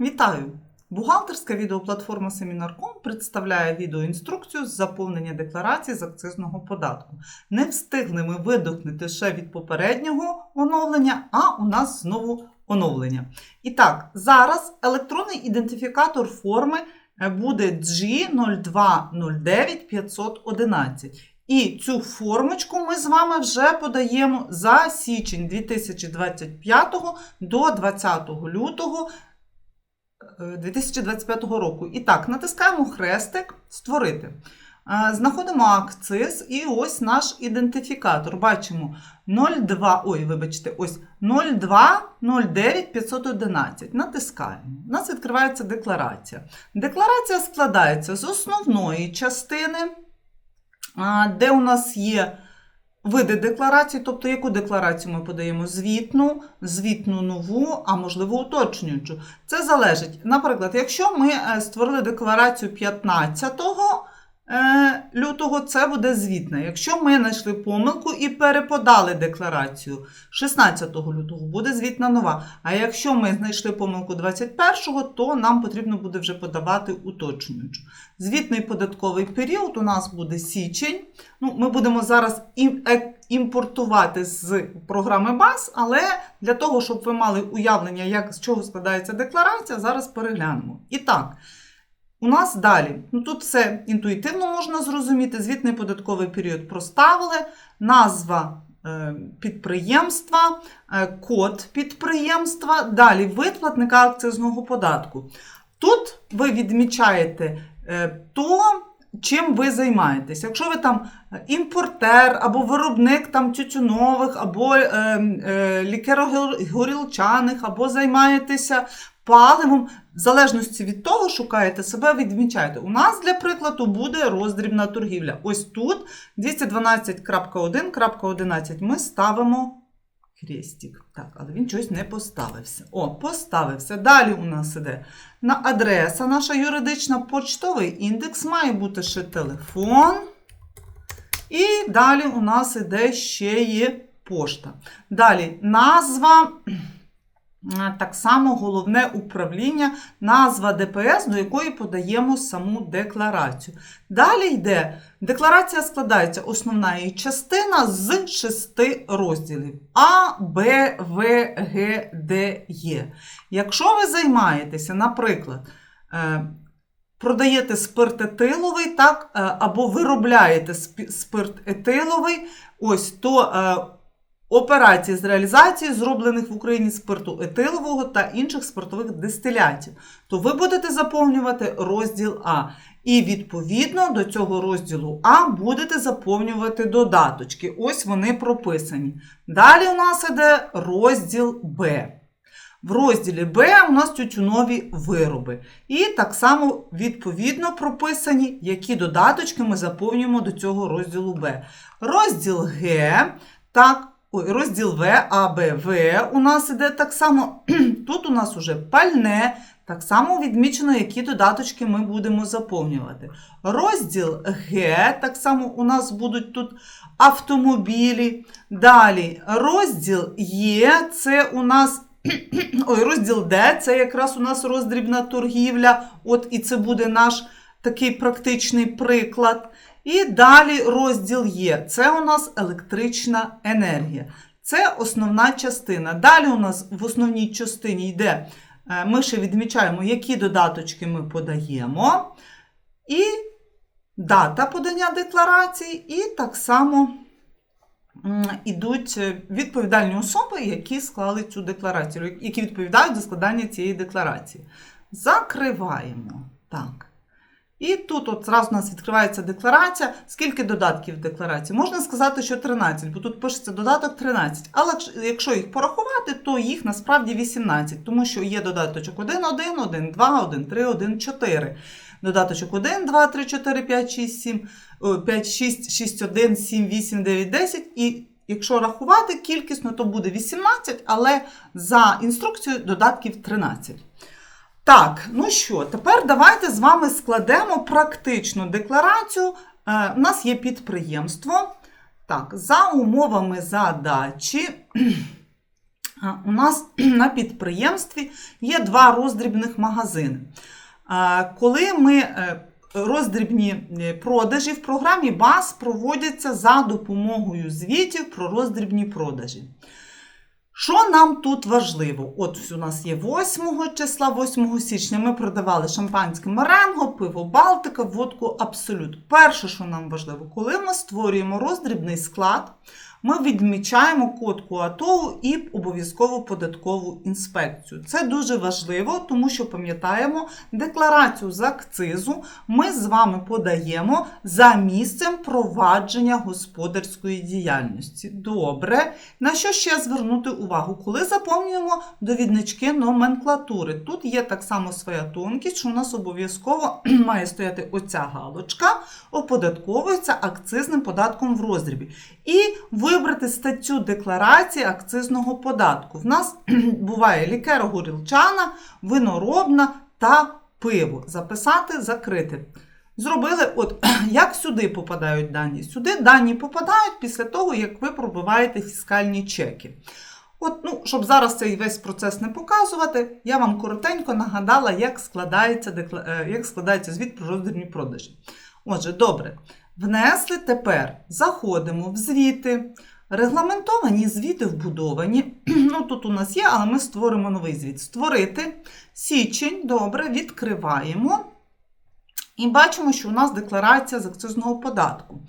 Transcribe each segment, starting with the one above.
Вітаю! Бухгалтерська відеоплатформа Семінар.ком представляє відеоінструкцію з заповнення декларації з акцизного податку. Не встигли ми видохнути ще від попереднього оновлення, а у нас знову оновлення. І так, зараз електронний ідентифікатор форми е, буде G0209511. І цю формочку ми з вами вже подаємо за січень 2025 до 20 лютого 2025 року. І так, натискаємо хрестик Створити. Е, Знаходимо акциз і ось наш ідентифікатор. Бачимо 02, ой, вибачте, ось 0209511. Натискаємо. У нас відкривається декларація. Декларація складається з основної частини, де у нас є види декларації, тобто яку декларацію ми подаємо? Звітну, звітну нову, а можливо уточнюючу. Це залежить. Наприклад, якщо ми е, створили декларацію 15 е, лютого, це буде звітна. Якщо ми знайшли помилку і переподали декларацію 16 лютого, буде звітна нова. А якщо ми знайшли помилку 21-го, то нам потрібно буде вже подавати уточнюючу. Звітний податковий період у нас буде січень. Ну, ми будемо зараз е- імпортувати з програми БАС, але для того, щоб ви мали уявлення, як, з чого складається декларація, зараз переглянемо. І так, у нас далі. Ну, тут все інтуїтивно можна зрозуміти. Звітний податковий період проставили, назва е, підприємства, е, код підприємства, далі вид платника акцизного податку. Тут ви відмічаєте е, то, чим ви займаєтесь. Якщо ви там імпортер або виробник там тютюнових, або е, е, лікеро-горілчаних, або займаєтеся паливом, в залежності від того, шукаєте себе, відмічаєте. У нас, для прикладу, буде роздрібна торгівля. Ось тут 212.1.11 ми ставимо хрестик. Так, але він щось не поставився. О, поставився. Далі у нас іде на адреса наша юридична, почтовий індекс, має бути ще телефон. І далі у нас іде ще є пошта. Далі назва. А, Так само головне управління, назва ДПС, до якої подаємо саму декларацію. Далі йде декларація складається основна її частина з шести розділів А, Б, В, Г, Д, Є. Якщо ви займаєтеся, наприклад, е, продаєте спирт етиловий, так, е, або виробляєте спирт етиловий, ось то. Операції з реалізації зроблених в Україні спирту етилового та інших спиртових дистилятів, то ви будете заповнювати розділ А. І відповідно до цього розділу А будете заповнювати додаточки. Ось вони прописані. Далі у нас іде розділ Б. В розділі Б у нас тютюнові вироби. І так само відповідно прописані, які додаточки ми заповнюємо до цього розділу Б. Розділ Г, так, ой, розділ В, А, Б, В у нас іде так само. Тут у нас уже пальне, так само відмічено, які додаточки ми будемо заповнювати. Розділ Г, так само у нас будуть тут автомобілі. Далі розділ Є, це у нас. Ой, розділ Д, це якраз у нас роздрібна торгівля. От і це буде наш такий практичний приклад. І далі розділ Є. Це у нас електрична енергія. Це основна частина. Далі у нас в основній частині йде, е, ми ще відмічаємо, які додаточки ми подаємо. І дата подання декларації, і так само м, ідуть е, відповідальні особи, які склали цю декларацію, які відповідають за складання цієї декларації. Закриваємо. Так. І тут от зразу у нас відкривається декларація. Скільки додатків в декларації? Можна сказати, що 13, бо тут пишеться додаток 13. Але якщо- їх порахувати, то їх насправді 18, тому що є додаточок 1, 1, 1, 2, 1, 3, 1, 4. Додаточок 1, 2, 3, 4, 5, 6, 7, 5, 6, 6, 1, 7, 8, 9, 10. І якщо рахувати кількісно, то буде 18, але за інструкцією додатків 13. Так, ну що, тепер давайте з вами складемо практичну декларацію. Е, у нас є підприємство. Так, за умовами задачі У нас на підприємстві є два роздрібних магазини. А, Коли ми е, роздрібні е, продажі в програмі БАС проводяться за допомогою звітів про роздрібні продажі. Що нам тут важливо? От у нас є 8 числа, 8 січня ми продавали шампанське Маренго, пиво Балтика, водку Абсолют. Перше, що нам важливо, коли ми створюємо роздрібний склад, ми відмічаємо код КУАТОУ і обов'язкову податкову інспекцію. Це дуже важливо, тому що пам'ятаємо, декларацію з акцизу ми з вами подаємо за місцем провадження господарської діяльності. Добре. На що ще звернути увагу? Коли заповнюємо довіднички номенклатури, тут є так само своя тонкість, що у нас обов'язково має стояти оця галочка, оподатковується акцизним податком в роздрібі. І вибрати статтю декларації акцизного податку. В нас буває лікеро-горілчана, виноробна та пиво. Записати, закрити. Зробили, от як сюди попадають дані? Сюди дані попадають після того, як ви пробиваєте фіскальні чеки. От, ну, щоб зараз цей весь процес не показувати, я вам коротенько нагадала, як складається, е, як складається звіт про роздрібні продажі. Отже, добре. Внесли тепер, заходимо в звіти. Регламентовані звіти вбудовані. Ну, тут у нас є, але ми створимо новий звіт. Створити січень, добре, відкриваємо. І бачимо, що у нас декларація з акцизного податку.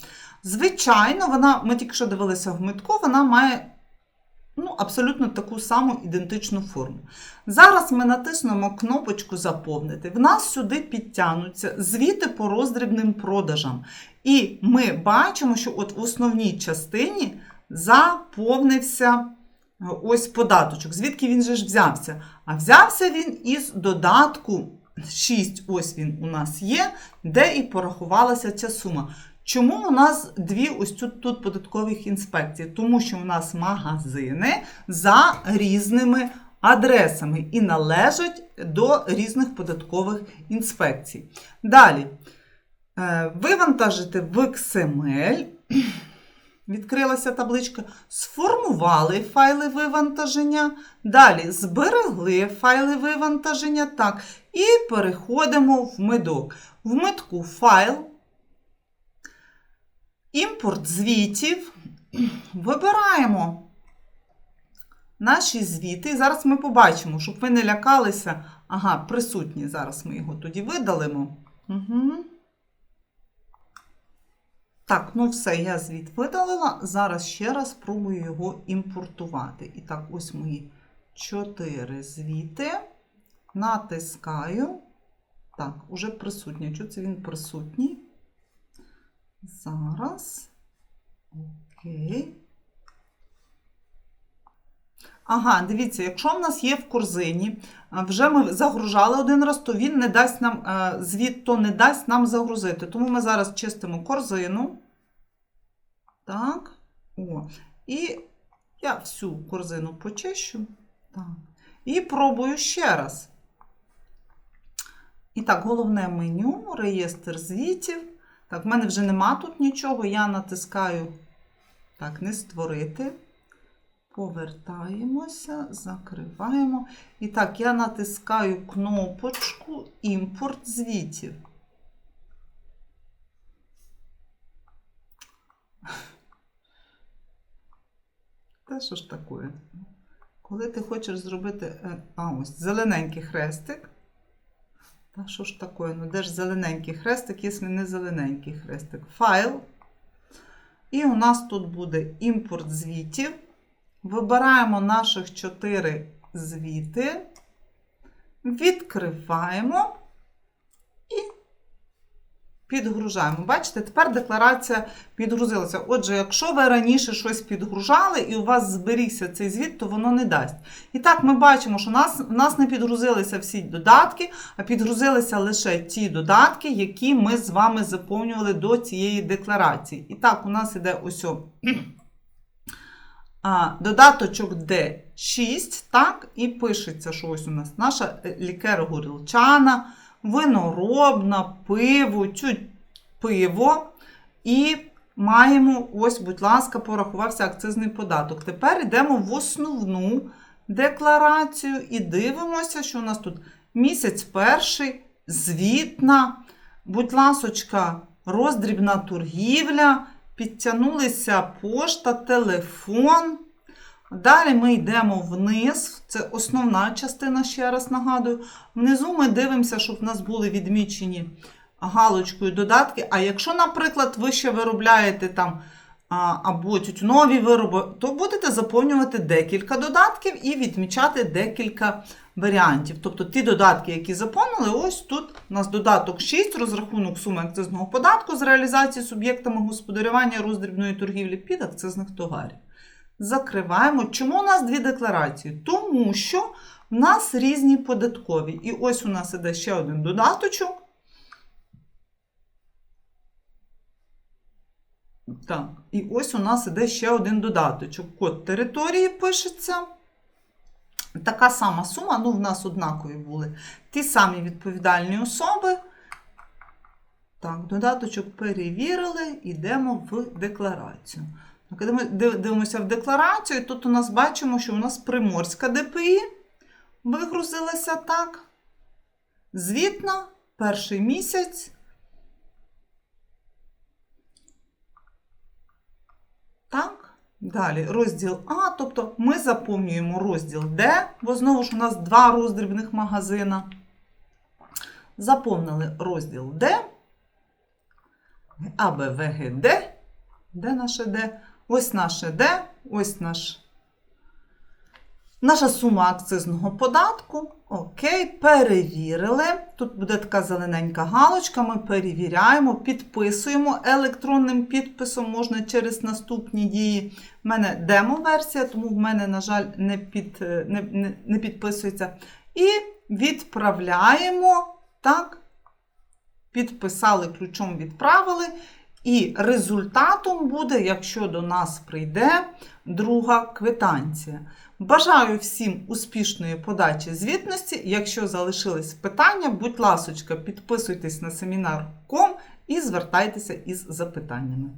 Звичайно, вона, ми тільки що дивилися в митку, вона має ну, абсолютно таку саму ідентичну форму. Зараз ми натиснемо кнопочку Заповнити. В нас сюди підтягнуться звіти по роздрібним продажам. І ми бачимо, що от в основній частині заповнився е, ось податочок. Звідки він же ж взявся? А взявся він із додатку 6, ось він у нас є, де і порахувалася ця сума. Чому у нас дві ось тут, тут податкових інспекцій? Тому що у нас магазини за різними адресами і належать до різних податкових інспекцій. Далі. Е, Вивантажити в XML. Відкрилася табличка. Сформували файли вивантаження. Далі зберегли файли вивантаження. Так. І переходимо в медок. В медку файл. Імпорт звітів. Вибираємо наші звіти. Зараз ми побачимо, щоб ви не лякалися. Ага, присутні. Зараз ми його тоді видалимо. Угу. Так, ну все, я звіт видалила. Зараз ще раз спробую його імпортувати. І так, ось мої чотири звіти. Натискаю. Так, уже присутній. Чого це він присутній? Зараз. Окей. Ага, дивіться, якщо в нас є в корзині, вже ми загружали один раз, то він не дасть нам звіт, то не дасть нам загрузити. Тому ми зараз чистимо корзину. Так. О. І я всю корзину почищу. Так. І пробую ще раз. І так, головне меню, реєстр звітів. Так, в мене вже нема тут нічого. Я натискаю так, не створити. Повертаємося, закриваємо. І так, я натискаю кнопочку імпорт звітів. Та що ж таке? Коли ти хочеш зробити. А, ось зелененький хрестик. Та що ж таке? Ну, де ж зелененький хрестик, якщо не зелененький хрестик? Файл. І у нас тут буде імпорт звітів. Вибираємо наших 4 звіти, відкриваємо підгружаємо. Бачите, тепер декларація підгрузилася. Отже, якщо ви раніше щось підгружали і у вас зберігся цей звіт, то воно не дасть. І так, ми бачимо, що нас, у нас не підгрузилися всі додатки, а підгрузилися лише ті додатки, які ми з вами заповнювали до цієї декларації. І так, у нас іде ось. Додаточок D6, так, і пишеться, що ось у нас наша лікеро-горілчана, виноробна, пиво, пиво. І маємо, ось, будь ласка, порахувався акцизний податок. Тепер йдемо в основну декларацію і дивимося, що у нас тут місяць перший, звітна, будь ласочка, роздрібна торгівля, підтягнулися пошта, телефон. Далі ми йдемо вниз, це основна частина, ще раз нагадую. Внизу ми дивимося, щоб в нас були відмічені галочкою додатки. А якщо, наприклад, ви ще виробляєте там або тютюнові вироби, то будете заповнювати декілька додатків і відмічати декілька варіантів. Тобто ті додатки, які заповнили, ось тут у нас додаток 6, розрахунок суми акцизного податку з реалізації суб'єктами господарювання роздрібної торгівлі під акцизних товарів. Закриваємо. Чому у нас дві декларації? Тому що в нас різні податкові. І ось у нас іде ще один додаточок. Так, і ось у нас іде ще один додаточок. Код території пишеться. Така сама сума, ну, в нас однакові були. Ті самі відповідальні особи. Так, додаточок перевірили, йдемо в декларацію. Ідемо- Дивимося в декларацію. Тут у нас бачимо, що у нас приморська ДПІ вигрузилася так. Звітна, перший місяць. Так. Далі розділ А, тобто ми заповнюємо розділ Д, бо знову ж у нас два роздрібних магазина. Заповнили розділ Д. А, Б, В, Д. Де наше Д? Ось наше Д, ось наш, наша сума акцизного податку. Окей, перевірили. Тут буде така зелененька галочка. Ми перевіряємо, підписуємо електронним підписом, можна через наступні дії. У мене демо-версія, тому в мене, на жаль, не, під, е, не, не, не підписується. І відправляємо. Так, підписали ключом, відправили. І результатом буде, якщо до нас прийде друга квитанція. Бажаю всім успішної подачі звітності. Якщо залишились питання, будь ласочка, підписуйтесь на семінар.com і звертайтеся із запитаннями.